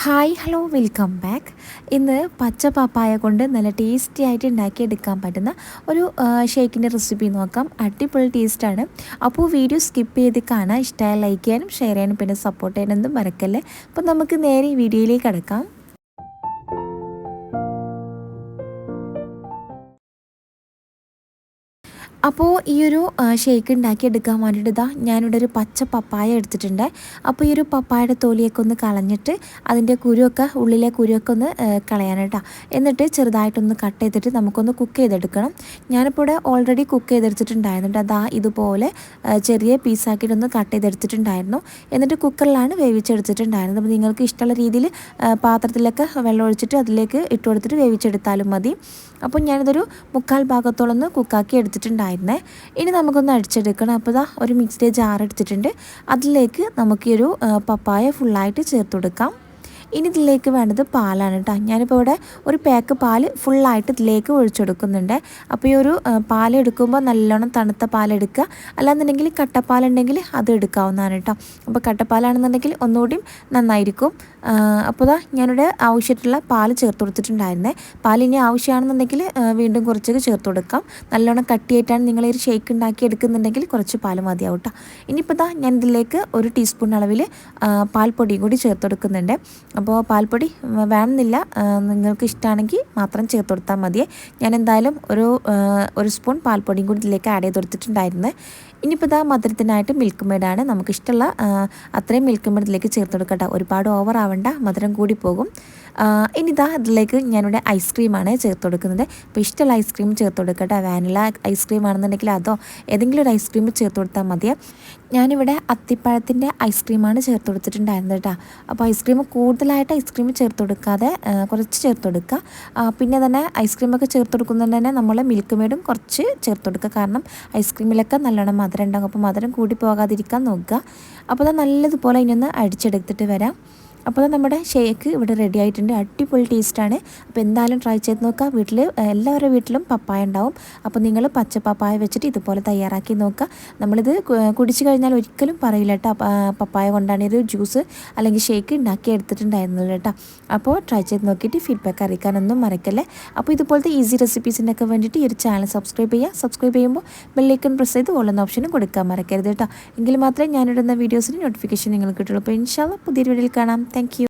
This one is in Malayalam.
ഹായ് ഹലോ വെൽക്കം ബാക്ക് ഇന്ന് പച്ച പപ്പായ കൊണ്ട് നല്ല ടേസ്റ്റി ആയിട്ട് ഉണ്ടാക്കിയെടുക്കാൻ പറ്റുന്ന ഒരു ഷേക്കിന്റെ റെസിപ്പി നോക്കാം. അടിപൊളി ടേസ്റ്റാണ് അപ്പോൾ വീഡിയോ സ്കിപ്പ് ചെയ്ത് കാണാൻ ഇഷ്ടമായ ലൈക്ക് ചെയ്യാനും ഷെയർ ചെയ്യാനും പിന്നെ സപ്പോർട്ട് ചെയ്യാനൊന്നും മറക്കല്ലേ. അപ്പോൾ നമുക്ക് നേരെ വീഡിയോയിലേക്ക് കിടക്കാം. അപ്പോൾ ഈ ഒരു ഷേക്ക് ഉണ്ടാക്കിയെടുക്കാൻ വേണ്ടിയിട്ട് ഇതാ ഞാനിവിടെ ഒരു പച്ച പപ്പായ എടുത്തിട്ടുണ്ട്. അപ്പോൾ ഈ ഒരു പപ്പായയുടെ തൊലിയൊക്കെ ഒന്ന് കളഞ്ഞിട്ട് അതിന്റെ കുരുവൊക്കെ ഉള്ളിലെ കുരുവൊക്കെ ഒന്ന് കളയാനായിട്ടാ എന്നിട്ട് ചെറുതായിട്ടൊന്ന് കട്ട് ചെയ്തിട്ട് നമുക്കൊന്ന് കുക്ക് ചെയ്തെടുക്കണം. ഞാനിപ്പോൾ ഇവിടെ ഓൾറെഡി കുക്ക് ചെയ്തെടുത്തിട്ടുണ്ടായിരുന്നുണ്ട് അതാ ഇതുപോലെ ചെറിയ പീസാക്കിയിട്ടൊന്ന് കട്ട് ചെയ്തെടുത്തിട്ടുണ്ടായിരുന്നു. എന്നിട്ട് കുക്കറിലാണ് വേവിച്ചെടുത്തിട്ടുണ്ടായിരുന്നത്. അപ്പോൾ നിങ്ങൾക്ക് ഇഷ്ടമുള്ള രീതിയിൽ പാത്രത്തിലൊക്കെ വെള്ളം ഒഴിച്ചിട്ട് അതിലേക്ക് ഇട്ട് കൊടുത്തിട്ട് വേവിച്ചെടുത്താലും മതി. അപ്പോൾ ഞാനിതൊരു മുക്കാൽ ഭാഗത്തോളം ഒന്ന് കുക്കാക്കി എടുത്തിട്ടുണ്ടായിരുന്നു. ഉണ്ടായിരുന്നേ. ഇനി നമുക്കൊന്ന് അടിച്ചെടുക്കണം. അപ്പോൾ ഇതാ ഒരു മിക്സിയുടെ ജാർ എടുത്തിട്ടുണ്ട്. അതിലേക്ക് നമുക്ക് ഈ ഒരു പപ്പായ ഫുള്ളായിട്ട് ചേർത്ത് കൊടുക്കാം. ഇനി ഇതിലേക്ക് വേണ്ടത് പാലാണ് കേട്ടോ ഞാനിപ്പോൾ ഇവിടെ ഒരു പാക്ക് പാൽ ഫുള്ളായിട്ട് ഇതിലേക്ക് ഒഴിച്ചെടുക്കുന്നുണ്ട്. അപ്പോൾ ഈ ഒരു പാലെടുക്കുമ്പോൾ നല്ലോണം തണുത്ത പാലെടുക്കുക അല്ലാന്നുണ്ടെങ്കിൽ കട്ടപ്പാലുണ്ടെങ്കിൽ അത് എടുക്കാവുന്നതാണ് കേട്ടോ അപ്പോൾ കട്ടപ്പാലാണെന്നുണ്ടെങ്കിൽ ഒന്നുകൂടിയും നന്നായിരിക്കും. അപ്പോൾ ഇതാ ഞാനിവിടെ ആവശ്യമായിട്ടുള്ള പാൽ ചേർത്ത് കൊടുത്തിട്ടുണ്ടായിരുന്നേ. പാൽ ഇനി ആവശ്യമാണെന്നുണ്ടെങ്കിൽ വീണ്ടും കുറച്ചൊക്കെ ചേർത്ത് കൊടുക്കാം. നല്ലോണം കട്ടിയായിട്ടാണ് നിങ്ങൾ ഒരു ഷേക്ക് ഉണ്ടാക്കി എടുക്കുന്നുണ്ടെങ്കിൽ കുറച്ച് പാൽ മതിയാവും കേട്ടോ ഇനിയിപ്പോൾ ഇതാ ഞാൻ ഇതിലേക്ക് ഒരു ടീസ്പൂൺ അളവിൽ പാൽപ്പൊടിയും കൂടി ചേർത്ത് കൊടുക്കുന്നുണ്ട്. അപ്പോൾ പാൽപ്പൊടി വേണമെന്നില്ല. നിങ്ങൾക്ക് ഇഷ്ടമാണെങ്കിൽ മാത്രം ചേർത്ത് കൊടുത്താൽ മതിയേ. ഞാൻ എന്തായാലും ഒരു ഒരു സ്പൂൺ പാൽപ്പൊടിയും കൂടി ഇതിലേക്ക് ആഡ് ചെയ്ത് കൊടുത്തിട്ടുണ്ടായിരുന്നു. ഇനിയിപ്പോൾ ഇതാ മധുരത്തിനായിട്ട് മിൽക്ക് മെയ്ഡാണ് നമുക്ക് ഇഷ്ടമുള്ള അത്രയും മിൽക്ക് മെയ്ഡ് ഇതിലേക്ക് ചേർത്ത് കൊടുക്കട്ടെ ഒരുപാട് ഓവർ ആവണ്ട മധുരം കൂടി പോകും. ഇനി ഇതാ അതിലേക്ക് ഞാനിവിടെ ഐസ്ക്രീമാണ് ചേർത്ത് കൊടുക്കുന്നത്. അപ്പോൾ ഇഷ്ടമുള്ള ഐസ്ക്രീം ചേർത്ത് കൊടുക്കട്ടെ വാനില ഐസ്ക്രീം ആണെന്നുണ്ടെങ്കിൽ അതോ ഏതെങ്കിലും ഒരു ഐസ്ക്രീം ചേർത്ത് കൊടുത്താൽ മതി ഞാനിവിടെ അത്തിപ്പഴത്തിന്റെ ഐസ്ക്രീമാണ് ചേർത്ത് കൊടുത്തിട്ടുണ്ടായിരുന്നത് കേട്ടോ. അപ്പോൾ ഐസ്ക്രീം കൂടുതലായിട്ട് ഐസ്ക്രീം ചേർത്ത് കൊടുക്കാതെ കുറച്ച് ചേർത്ത് കൊടുക്കുക. പിന്നെ തന്നെ ഐസ്ക്രീമൊക്കെ ചേർത്ത് കൊടുക്കുന്നതിന് തന്നെ നമ്മൾ മിൽക്ക് മേഡും കുറച്ച് ചേർത്ത് കൊടുക്കുക. കാരണം ഐസ്ക്രീമിലൊക്കെ നല്ലോണം മധുരം ഉണ്ടാകും. അപ്പോൾ മധുരം കൂടി പോകാതിരിക്കാൻ നോക്കുക. അപ്പോൾ അത് നല്ലതുപോലെ ഇനിയൊന്ന് അടിച്ചെടുത്തിട്ട് വരാം. അപ്പോൾ നമ്മുടെ ഷേക്ക് ഇവിടെ റെഡി ആയിട്ടുണ്ട്. അടിപൊളി ടേസ്റ്റാണ് അപ്പോൾ എന്തായാലും ട്രൈ ചെയ്ത് നോക്കുക. വീട്ടിൽ എല്ലാവരുടെ വീട്ടിലും പപ്പായ ഉണ്ടാവും. അപ്പോൾ നിങ്ങൾ പച്ച പപ്പായ വെച്ചിട്ട് ഇതുപോലെ തയ്യാറാക്കി നോക്കുക. നമ്മളിത് കുടിച്ചു കഴിഞ്ഞാൽ ഒരിക്കലും പറയില്ല കേട്ടോ. പപ്പായ കൊണ്ടാണ് ഇത് ജ്യൂസ് അല്ലെങ്കിൽ ഷേക്ക് ഉണ്ടാക്കി എടുത്തിട്ടുണ്ടായിരുന്നത് കേട്ടോ. അപ്പോൾ ട്രൈ ചെയ്ത് നോക്കിയിട്ട് ഫീഡ്ബാക്ക് അറിയിക്കാനൊന്നും മറക്കല്ലേ. അപ്പോൾ ഇതുപോലത്തെ ഈസി റെസിപ്പീസിനൊക്കെ വേണ്ടിയിട്ട് ഈ ഒരു ചാനൽ സബ്സ്ക്രൈബ് ചെയ്യുക. സബ്സ്ക്രൈബ് ചെയ്യുമ്പോൾ ബെല്ലൈക്കൺ പ്രസ് ചെയ്ത് ഓളുന്ന ഓപ്ഷനും കൊടുക്കാൻ മറക്കരുത് കേട്ടോ. എങ്കിൽ മാത്രമേ ഞാനിടുന്ന വീഡിയോസിന് നോട്ടിഫിക്കേഷൻ നിങ്ങൾക്ക് കിട്ടുള്ളൂ. അപ്പോൾ ഇൻഷാല്ല പുതിയൊരു വീഡിയോയിൽ കാണാം. Thank you.